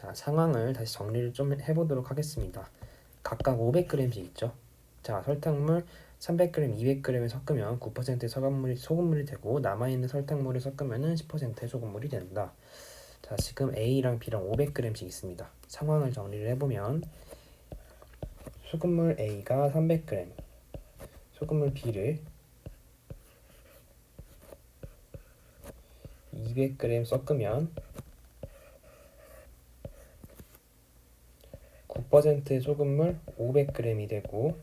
자, 상황을 다시 정리를 좀 해보도록 하겠습니다. 각각 500g씩 있죠. 자, 설탕물 300g, 200g을 섞으면 9%의 소금물이, 소금물이 되고 남아있는 설탕물을 섞으면 10%의 소금물이 된다. 자, 지금 A랑 B랑 500g씩 있습니다. 상황을 정리를 해보면 소금물 A가 300g, 소금물 B를 200g 섞으면 9%의 소금물 500g이 되고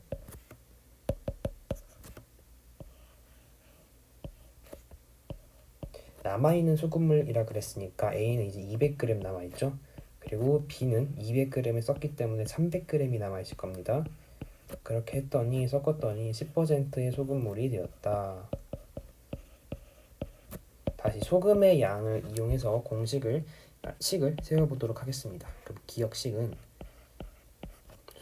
남아있는 소금물이라 그랬으니까 A는 이제 200g 남아있죠. 그리고 B는 200g을 썼기 때문에 300g이 남아있을 겁니다. 그렇게 했더니 섞었더니 10%의 소금물이 되었다. 다시 소금의 양을 이용해서 공식을 아, 식을 세워보도록 하겠습니다. 기억식은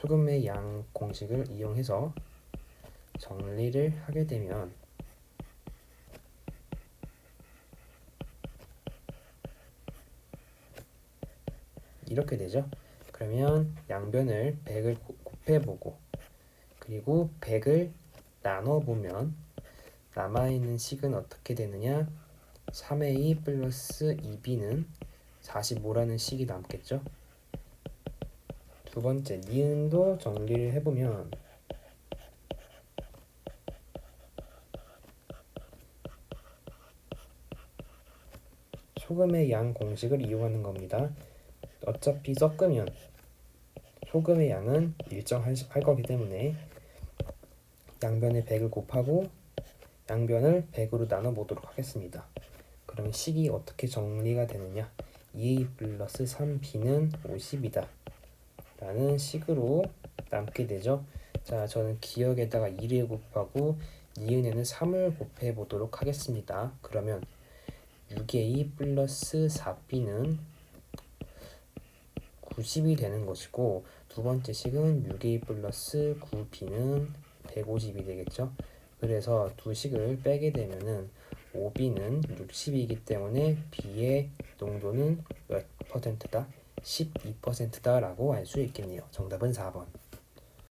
소금의 양 공식을 이용해서 정리를 하게 되면 이렇게 되죠. 그러면 양변을 100을 곱해보고 그리고 100을 나눠보면 남아있는 식은 어떻게 되느냐 3a 플러스 2b는 45라는 식이 남겠죠. 두 번째 니은도 정리를 해보면 소금의 양 공식을 이용하는 겁니다. 어차피 섞으면 소금의 양은 일정할 할 거기 때문에 양변에 100을 곱하고 양변을 100으로 나눠 보도록 하겠습니다. 그럼 식이 어떻게 정리가 되느냐? 2a 플러스 3b는 50이다. 라는 식으로 남게 되죠. 자, 저는 기억에다가 2를 곱하고 니은에는 3을 곱해 보도록 하겠습니다. 그러면 6a 플러스 4b는 90이 되는 것이고 두 번째 식은 6a 플러스 9b는 150이 되겠죠. 그래서 두 식을 빼게 되면은 5b는 60이기 때문에 b의 농도는 몇 퍼센트다? 12%다라고 알 수 있겠네요. 정답은 4번.